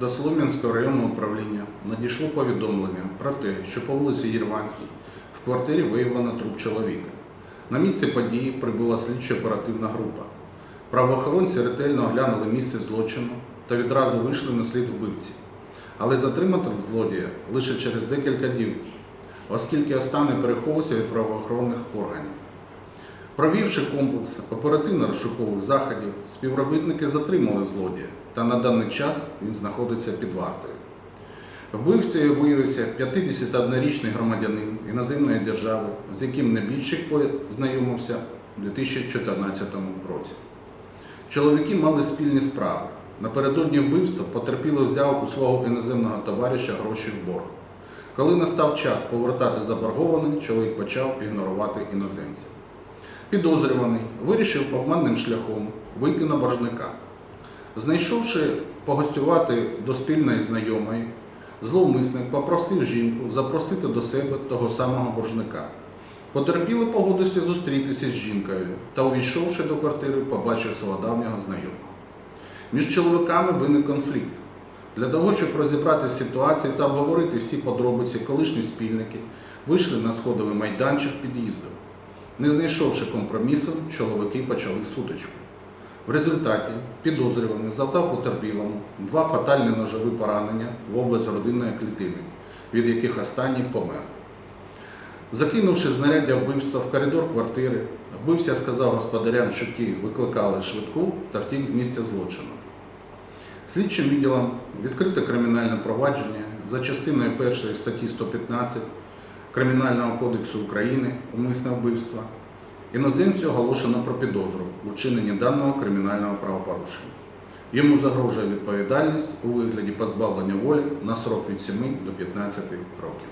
До Солом'янського районного управління надійшло повідомлення про те, що по вулиці Єрванській в квартирі виявлено труп чоловіка. На місце події прибула слідчо-оперативна група. Правоохоронці ретельно оглянули місце злочину та відразу вийшли на слід вбивці. Але затримати злодія лише через декілька днів, оскільки останній переховувався від правоохоронних органів. Провівши комплекс оперативно-розшукових заходів, співробітники затримали злодія, та на даний час він знаходиться під вартою. Вбивцею виявився 51-річний громадянин іноземної держави, з яким небіжчик познайомився у 2014 році. Чоловіки мали спільні справи. Напередодні вбивства потерпілий взяв у свого іноземного товариша гроші в борг. Коли настав час повертати заборгований, чоловік почав ігнорувати іноземця. Підозрюваний вирішив обманним шляхом вийти на боржника. Знайшовши погостювати до спільної знайомої, зловмисник попросив жінку запросити до себе того самого боржника. Потерпілий погодився зустрітися з жінкою та, увійшовши до квартири, побачив свого давнього знайомого. Між чоловіками виник конфлікт. Для того, щоб розібрати ситуацію та обговорити всі подробиці, колишні спільники вийшли на сходовий майданчик під'їзду. Не знайшовши компромісу, чоловіки почали сутичку. В результаті підозрюваний завдав потерпілому два фатальні ножові поранення в область родинної клітини, від яких останній помер. Закинувши знаряддя вбивства в коридор квартири, вбивця сказав господарям, що ті викликали швидку та втік з місця злочину. Слідчим відділом відкрите кримінальне провадження за частиною 1 статті 115 Кримінального кодексу України умисне вбивство. Іноземцю оголошено про підозру у вчиненні даного кримінального правопорушення. Йому загрожує відповідальність у вигляді позбавлення волі на срок від 7 до 15 років.